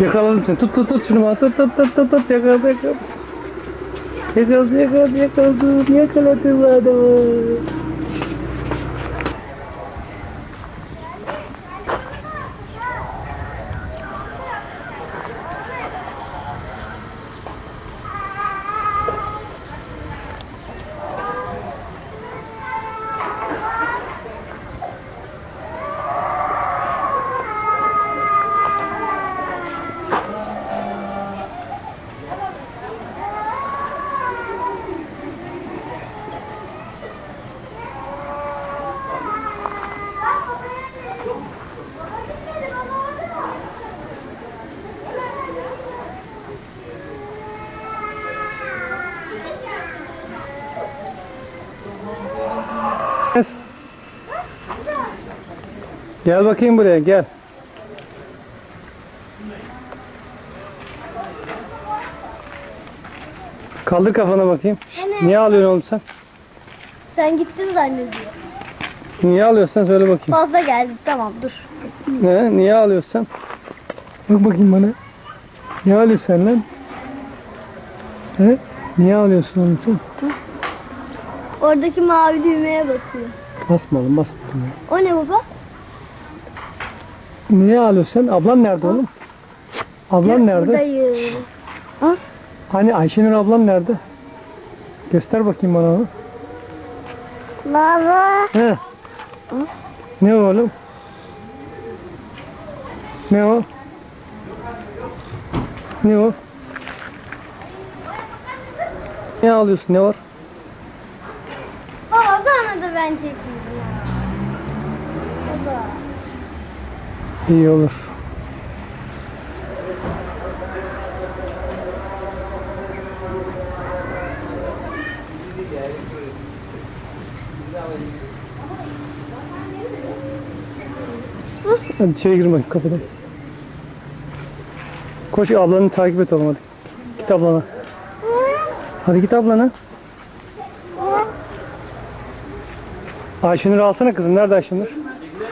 Yakaladım seni. Tut tut tut şunu bana. Tut tut tut tut tut. Yakaladım. Yakaladım yakaladım yakaladım. Yakaladım adamı. Gel bakayım buraya gel. Kaldır kafana bakayım. Anne. Niye ağlıyorsun oğlum sen? Sen gittin zannediyor. Niye ağlıyorsun söyle bakayım. Fazla geldi tamam dur. Ne? Niye ağlıyorsun? Bak bakayım bana. Niye ağlıyorsun lan? He? Niye ağlıyorsun oğlum sen? Oradaki mavi düğmeye basıyor. Basma oğlum basma. O ne baba? Niye ağlıyorsun sen? Ablan nerede oğlum? Ablan nerede? Buradayım. Hani Ayşenur ablan nerede? Göster bakayım bana onu. Baba. He. Ne o oğlum? Ne o? Ne o? Ne ağlıyorsun? Ne var? Baba bana da ben çekeyim ya. Baba. İyi olur. Hadi içeri girme kapıdan. Koş ablanı takip et oğlum hadi. Git ablana. Hadi git ablana. Ayşenur'u alsana kızım. Nerede Ayşenur?